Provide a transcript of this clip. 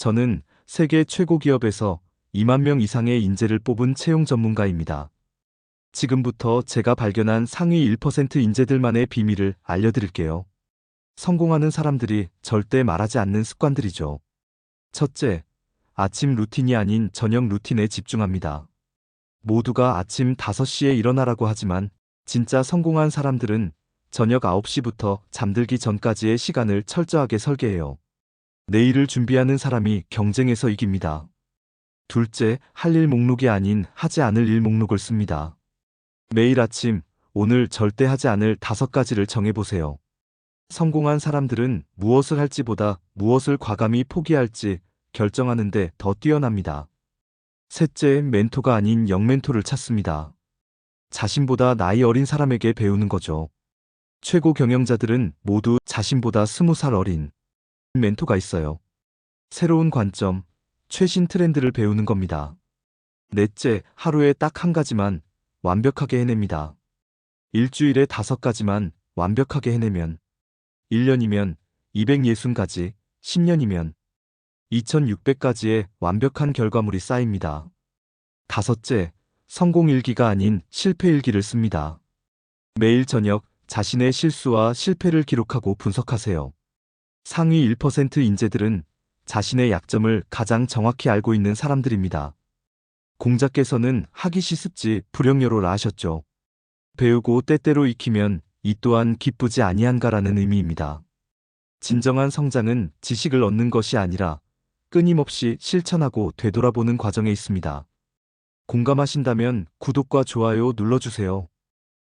저는 세계 최고 기업에서 2만 명 이상의 인재를 뽑은 채용 전문가입니다. 지금부터 제가 발견한 상위 1% 인재들만의 비밀을 알려드릴게요. 성공하는 사람들이 절대 말하지 않는 습관들이죠. 첫째, 아침 루틴이 아닌 저녁 루틴에 집중합니다. 모두가 아침 5시에 일어나라고 하지만 진짜 성공한 사람들은 저녁 9시부터 잠들기 전까지의 시간을 철저하게 설계해요. 내일을 준비하는 사람이 경쟁에서 이깁니다. 둘째, 할 일 목록이 아닌 하지 않을 일 목록을 씁니다. 매일 아침 오늘 절대 하지 않을 다섯 가지를 정해보세요. 성공한 사람들은 무엇을 할지보다 무엇을 과감히 포기할지 결정하는데 더 뛰어납니다. 셋째, 멘토가 아닌 영멘토를 찾습니다. 자신보다 나이 어린 사람에게 배우는 거죠. 최고 경영자들은 모두 자신보다 스무 살 어린 멘토가 있어요. 새로운 관점, 최신 트렌드를 배우는 겁니다. 넷째, 하루에 딱 한 가지만 완벽하게 해냅니다. 일주일에 다섯 가지만 완벽하게 해내면 1년이면 260가지, 10년이면 2600가지의 완벽한 결과물이 쌓입니다. 다섯째, 성공일기가 아닌 실패일기를 씁니다. 매일 저녁 자신의 실수와 실패를 기록하고 분석하세요. 상위 1% 인재들은 자신의 약점을 가장 정확히 알고 있는 사람들입니다. 공자께서는 하기시 습지 불영여로라 하셨죠. 배우고 때때로 익히면 이 또한 기쁘지 아니한가라는 의미입니다. 진정한 성장은 지식을 얻는 것이 아니라 끊임없이 실천하고 되돌아보는 과정에 있습니다. 공감하신다면 구독과 좋아요 눌러주세요.